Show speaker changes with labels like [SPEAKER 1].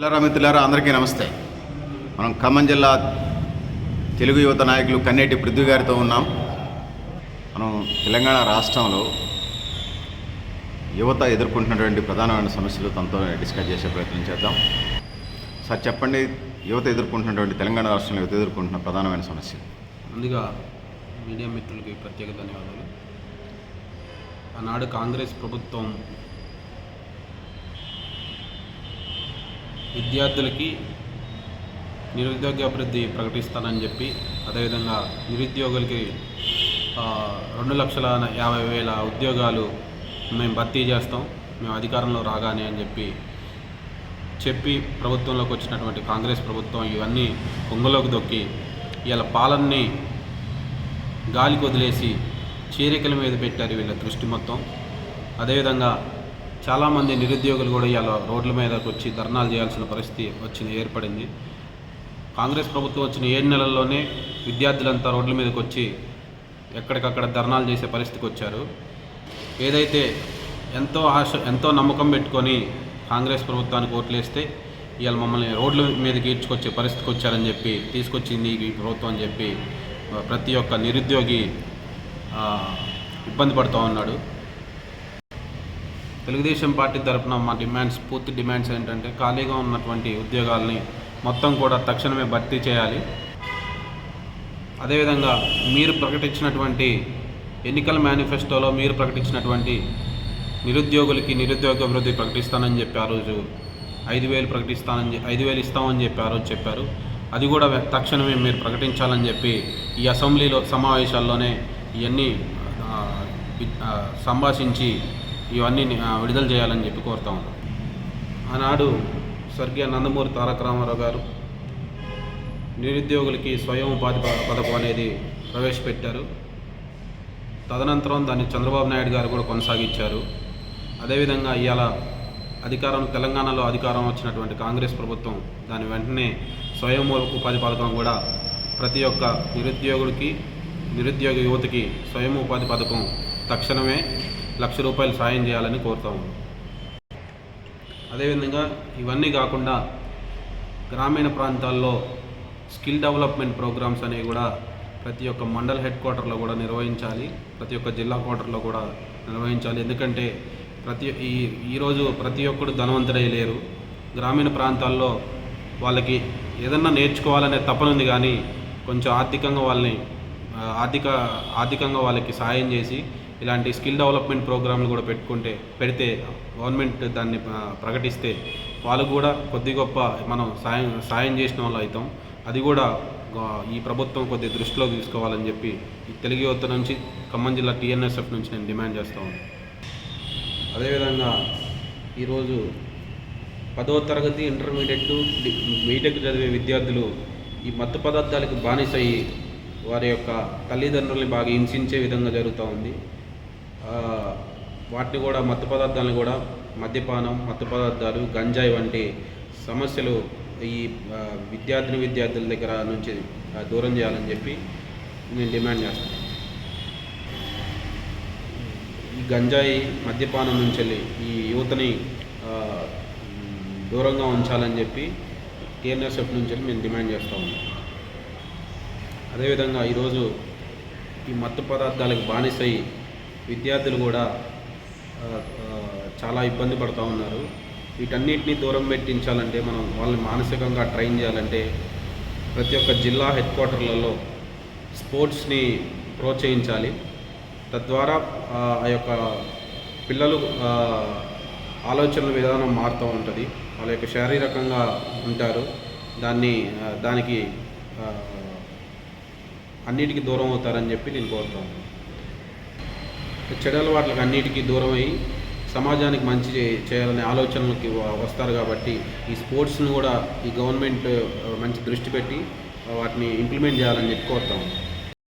[SPEAKER 1] పిల్లరా మిత్రులారా అందరికీ నమస్తే. మనం ఖమ్మం జిల్లా తెలుగు యువత నాయకులు కన్నేటి పృథ్వీ గారితో ఉన్నాం. మనం తెలంగాణ రాష్ట్రంలో యువత ఎదుర్కొంటున్నటువంటి ప్రధానమైన సమస్యలు తనతో డిస్కస్ చేసే ప్రయత్నం చేద్దాం. సార్ చెప్పండి యువత ఎదుర్కొంటున్నటువంటి తెలంగాణ రాష్ట్రంలో యువత ఎదుర్కొంటున్న ప్రధానమైన సమస్యలు.
[SPEAKER 2] ముందుగా మీడియా మిత్రులకి ప్రత్యేక ధన్యవాదాలు. ఆనాడు కాంగ్రెస్ ప్రభుత్వం విద్యార్థులకి నిరుద్యోగ అభివృద్ధి ప్రకటిస్తానని చెప్పి అదేవిధంగా నిరుద్యోగులకి రెండు లక్షల యాభై వేల ఉద్యోగాలు మేము భర్తీ చేస్తాం మేము అధికారంలో రాగానే అని చెప్పి చెప్పి ప్రభుత్వంలోకి వచ్చినటువంటి కాంగ్రెస్ ప్రభుత్వం ఇవన్నీ కొంగులోకి దొక్కి ఇలా పాలనని గాలికి వదిలేసి చీరికల మీద పెట్టారు వీళ్ళ దృష్టి మొత్తం. అదేవిధంగా చాలామంది నిరుద్యోగులు కూడా ఇవాళ రోడ్ల మీదకి వచ్చి ధర్నాలు చేయాల్సిన పరిస్థితి వచ్చింది ఏర్పడింది. కాంగ్రెస్ ప్రభుత్వం వచ్చిన ఏడు నెలల్లోనే విద్యార్థులంతా రోడ్ల మీదకి వచ్చి ఎక్కడికక్కడ ధర్నాలు చేసే పరిస్థితికి వచ్చారు. ఏదైతే ఎంతో ఆశ ఎంతో నమ్మకం పెట్టుకొని కాంగ్రెస్ ప్రభుత్వానికి ఓట్లేస్తే ఇవాళ మమ్మల్ని రోడ్ల మీదకి ఈడ్చుకొచ్చే పరిస్థితికి వచ్చారని చెప్పి తీసుకొచ్చింది ఈ ప్రభుత్వం అని చెప్పి ప్రతి ఒక్క నిరుద్యోగి ఇబ్బంది పడుతూ ఉన్నాడు. తెలుగుదేశం పార్టీ తరఫున మా డిమాండ్స్ పూర్తి డిమాండ్స్ ఏంటంటే ఖాళీగా ఉన్నటువంటి ఉద్యోగాల్ని మొత్తం కూడా తక్షణమే భర్తీ చేయాలి. అదేవిధంగా మీరు ప్రకటించినటువంటి ఎన్నికల మేనిఫెస్టోలో మీరు ప్రకటించినటువంటి నిరుద్యోగులకి నిరుద్యోగ అభివృద్ధి ప్రకటిస్తానని చెప్పి ఆ రోజు ఐదు వేలు ప్రకటిస్తానని ఐదు వేలు ఇస్తామని చెప్పి ఆ రోజు చెప్పారు. అది కూడా తక్షణమే మీరు ప్రకటించాలని చెప్పి ఈ అసెంబ్లీలో సమావేశాల్లోనే ఇవన్నీ సంభాషించి ఇవన్నీ విడుదల చేయాలని చెప్పి కోరుతా ఉన్నాం. ఆనాడు స్వర్గీయ నందమూరి తారక రామారావు గారు నిరుద్యోగులకి స్వయం ఉపాధి పథకం అనేది ప్రవేశపెట్టారు. తదనంతరం దాన్ని చంద్రబాబు నాయుడు గారు కూడా కొనసాగించారు. అదేవిధంగా ఇవాళ అధికారం తెలంగాణలో అధికారం వచ్చినటువంటి కాంగ్రెస్ ప్రభుత్వం దాని వెంటనే స్వయం ఉపాధి పథకం కూడా ప్రతి ఒక్క నిరుద్యోగుడికి నిరుద్యోగ యువతకి స్వయం ఉపాధి పథకం తక్షణమే లక్ష రూపాయలు సాయం చేయాలని కోరుతాము అదేవిధంగా ఇవన్నీ కాకుండా గ్రామీణ ప్రాంతాల్లో స్కిల్ డెవలప్మెంట్ ప్రోగ్రామ్స్ అనేవి కూడా ప్రతి ఒక్క మండల్ హెడ్ క్వార్టర్లో కూడా నిర్వహించాలి ప్రతి ఒక్క జిల్లా క్వార్టర్లో కూడా నిర్వహించాలి. ఎందుకంటే ప్రతి ఈ ఈరోజు ప్రతి ఒక్కరు ధనవంతుడై లేరు. గ్రామీణ ప్రాంతాల్లో వాళ్ళకి ఏదన్నా నేర్చుకోవాలనే తపన కానీ కొంచెం ఆర్థికంగా వాళ్ళని ఆర్థిక ఆర్థికంగా వాళ్ళకి సాయం చేసి ఇలాంటి స్కిల్ డెవలప్మెంట్ ప్రోగ్రాంలు కూడా పెట్టుకుంటే పెడితే గవర్నమెంట్ దాన్ని ప్రకటిస్తే వాళ్ళకు కూడా కొద్ది గొప్ప మనం సాయం సాయం చేసిన వాళ్ళు అవుతాం. అది కూడా ఈ ప్రభుత్వం కొద్ది దృష్టిలో తీసుకోవాలని చెప్పి ఈ తెలుగు యువత నుంచి ఖమ్మం జిల్లా టీఎన్ఎస్ఎఫ్ నుంచి నేను డిమాండ్ చేస్తా ఉన్నాను. అదేవిధంగా ఈరోజు పదో తరగతి ఇంటర్మీడియట్ బీటెక్ చదివే విద్యార్థులు ఈ మత్తు పదార్థాలకు బానిసయ్యి వారి యొక్క తల్లిదండ్రుల్ని బాగా హింసించే విధంగా జరుగుతూ ఉంది. వాటిని కూడా మత్తు పదార్థాలను కూడా మద్యపానం మత్తు పదార్థాలు గంజాయి వంటి సమస్యలు ఈ విద్యార్థిని విద్యార్థుల దగ్గర నుంచి దూరం చేయాలని చెప్పి నేను డిమాండ్ చేస్తాను. ఈ గంజాయి మద్యపానం నుంచి వెళ్ళి ఈ యువతని దూరంగా ఉంచాలని చెప్పి టీఎన్ఎస్ఎఫ్ నుంచి వెళ్ళి మేము డిమాండ్ చేస్తూ ఉన్నాం. అదేవిధంగా ఈరోజు ఈ మత్తు పదార్థాలకు బానిసై విద్యార్థులు కూడా చాలా ఇబ్బంది పడుతూ ఉన్నారు. వీటన్నిటిని దూరం పెట్టించాలంటే మనం వాళ్ళని మానసికంగా ట్రైన్ చేయాలంటే ప్రతి ఒక్క జిల్లా హెడ్ క్వార్టర్లలో స్పోర్ట్స్ని ప్రోత్సహించాలి. తద్వారా ఆ యొక్క పిల్లలు ఆలోచనల విధానం మారుతూ ఉంటుంది. వాళ్ళ యొక్క శారీరకంగా ఉంటారు. దాన్ని దానికి అన్నిటికీ దూరం అవుతారని చెప్పి నేను కోరుతాను చెడు అలవాట్లకు అన్నిటికీ దూరం అయ్యి సమాజానికి మంచి చేయాలనే ఆలోచనలకి వస్తారు కాబట్టి ఈ స్పోర్ట్స్ను కూడా ఈ గవర్నమెంట్ మంచి దృష్టి పెట్టి వాటిని ఇంప్లిమెంట్ చేయాలని చెప్పి కోరుతాము